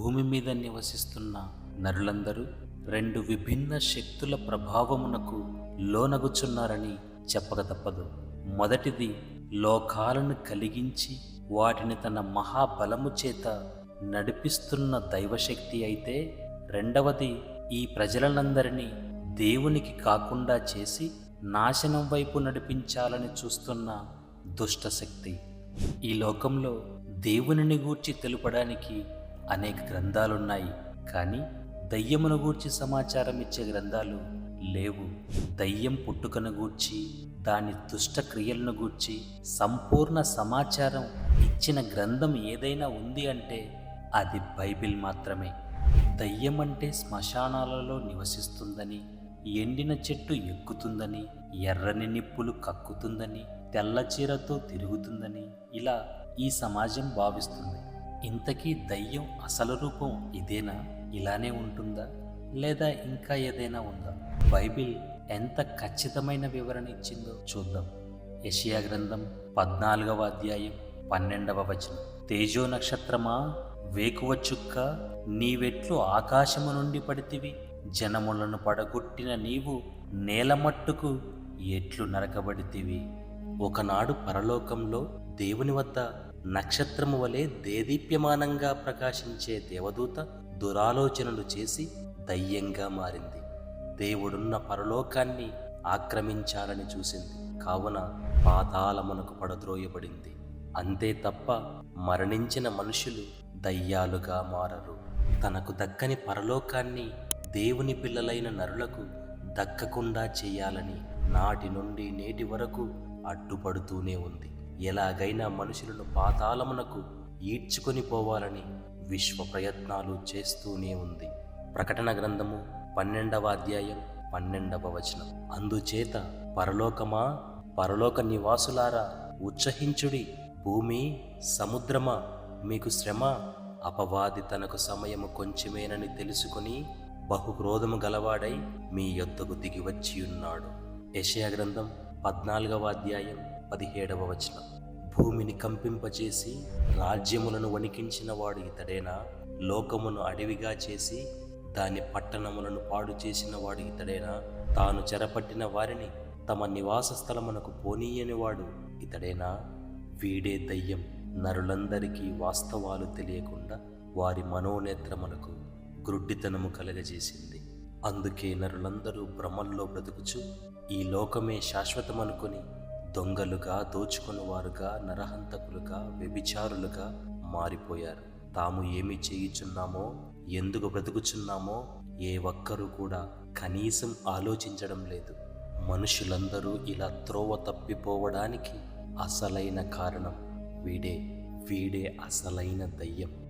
భూమి మీద నివసిస్తున్న నరులందరూ రెండు విభిన్న శక్తుల ప్రభావమునకు లోనగుచున్నారని చెప్పక తప్పదు. మొదటిది లోకాలను కలిగించి వాటిని తన మహాబలము చేత నడిపిస్తున్న దైవశక్తి అయితే రెండవది ఈ ప్రజలనందరినీ దేవునికి కాకుండా చేసి నాశనం వైపు నడిపించాలని చూస్తున్న దుష్టశక్తి. ఈ లోకంలో దేవునిని గూర్చి తెలుపడానికి అనేక గ్రంథాలున్నాయి కానీ దయ్యమును గూర్చి సమాచారం ఇచ్చే గ్రంథాలు లేవు. దయ్యం పుట్టుకను గూర్చి దాని దుష్ట క్రియలను గూర్చి సంపూర్ణ సమాచారం ఇచ్చిన గ్రంథం ఏదైనా ఉంది అంటే అది బైబిల్ మాత్రమే. దయ్యం అంటే శ్మశానాలలో నివసిస్తుందని ఎండిన చెట్టు ఎక్కుతుందని ఎర్రని నిప్పులు కక్కుతుందని తెల్ల చీరతో తిరుగుతుందని ఇలా ఈ సమాజం భావిస్తుంది. ఇంతకీ దయ్యం అసలు రూపం ఇదేనా? ఇలానే ఉంటుందా? లేదా ఇంకా ఏదైనా ఉందా? బైబిల్ ఎంత ఖచ్చితమైన వివరణ ఇచ్చిందో చూద్దాం. యషియా గ్రంథం పద్నాలుగవ అధ్యాయం పన్నెండవ వచనం. తేజో నక్షత్రమా? వేకువ చుక్క? నీవెట్లు ఆకాశము నుండి పడితివి. జనములను పడగొట్టిన నీవు నేలమట్టుకు ఎట్లు నరకబడితివి. ఒకనాడు పరలోకంలో దేవుని వద్ద నక్షత్రము వలె దేదీప్యమానంగా ప్రకాశించే దేవదూత దురాలోచనలు చేసి దయ్యంగా మారింది. దేవుడున్న పరలోకాన్ని ఆక్రమించాలని చూసింది. కావున పాతాళమునకు పడద్రోయబడింది. అంతే తప్ప మరణించిన మనుషులు దయ్యాలుగా మారరు. తనకు దక్కని పరలోకాన్ని దేవుని పిల్లలైన నరులకు దక్కకుండా చేయాలని నాటి నుండి నేటి వరకు అడ్డుపడుతూనే ఉంది. ఎలాగైనా మనుషులను పాతాళమునకు ఈడ్చుకొని పోవాలని విశ్వ ప్రయత్నాలు చేస్తూనే ఉంది. ప్రకటన గ్రంథము పన్నెండవ అధ్యాయం పన్నెండవ వచనం. అందుచేత పరలోకమా పరలోక నివాసులారా ఉత్సహించుడి భూమి సముద్రమా మీకు శ్రమ అపవాది తనకు సమయము కొంచెమేనని తెలుసుకుని బహుక్రోధము గలవాడై మీ యొద్దకు దిగివచ్చి ఉన్నాడు యెషయా గ్రంథం పద్నాలుగవ అధ్యాయం పదిహేడవ వచనం. భూమిని కంపింపచేసి రాజ్యములను వణికించిన వాడు ఇతడేనా? లోకమును అడవిగా చేసి దాని పట్టణములను పాడు చేసిన వాడు ఇతడేనా? తాను చెరపట్టిన వారిని తమ నివాస స్థలమునకు పోనీయని వాడు ఇతడేనా? వీడే దయ్యం. నరులందరికీ వాస్తవాలు తెలియకుండా వారి మనోనేత్రములకు గ్రుడ్డితనము కలగజేసింది. అందుకే నరులందరూ భ్రమల్లో బ్రతుకుచు ఈ లోకమే శాశ్వతమనుకొని దొంగలుగా దోచుకొనివారుగా నరహంతకులుగా వ్యభిచారులుగా మారిపోయారు. తాము ఏమి చేయుచున్నామో ఎందుకు బ్రతుకుచున్నామో ఏ ఒక్కరూ కూడా కనీసం ఆలోచించడం లేదు. మనుషులందరూ ఇలా త్రోవ తప్పిపోవడానికి అసలైన కారణం వీడే. వీడే అసలైన దయ్యం.